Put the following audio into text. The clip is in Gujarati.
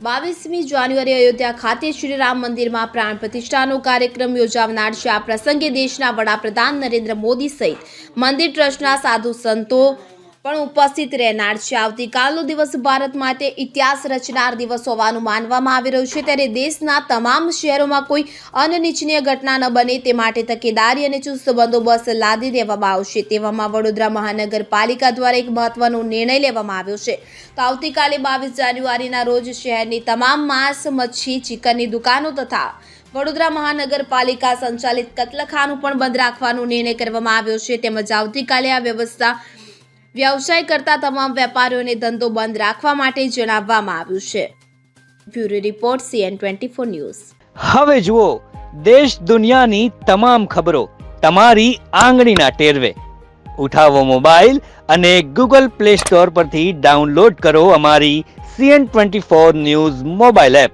બાવીસમી જાન્યુઆરી અયોધ્યા ખાતે શ્રી રામ મંદિરમાં પ્રાણ પ્રતિષ્ઠાનો કાર્યક્રમ યોજાનાર છે આ પ્રસંગે દેશના વડાપ્રધાન નરેન્દ્ર મોદી સહિત મંદિર ટ્રસ્ટના સાધુ સંતો પણ ઉપસ્થિત રહેનાર છે. આવતીકાલનો દિવસ ભારત માટે ઇતિહાસ રચનાર દિવસ હોવાનું માનવામાં આવી રહ્યું છે. ત્યારે દેશના તમામ શહેરોમાં કોઈ અનિચ્છનીય ઘટના ન બને તે માટે તકેદારી અને ચુસ્ત બંદોબસ્ત લાદી દેવામાં આવશે. તેવામાં વડોદરા મહાનગરપાલિકા દ્વારા એક મહત્વનો નિર્ણય લેવામાં આવ્યો છે. તો આવતીકાલે બાવીસ જાન્યુઆરીના રોજ શહેરની તમામ માંસ, મચ્છી, ચિકનની દુકાનો તથા વડોદરા મહાનગરપાલિકા સંચાલિત કતલખાનું પણ બંધ રાખવાનો નિર્ણય કરવામાં આવ્યો છે. તેમજ આવતીકાલે આ વ્યવસ્થા વ્યવસાય કરતા તમામ વેપારીઓને ધંધો બંધ રાખવા માટે જણાવવામાં આવ્યું છે. Bureau report CN twenty four news. હવે જુઓ, દેશ દુનિયાની તમામ ખબરો તમારી આંગળીના ટેરવે. ઉઠાવો મોબાઈલ અને ગૂગલ પ્લે સ્ટોર પરથી ડાઉનલોડ કરો અમારી CN twenty four news mobile app.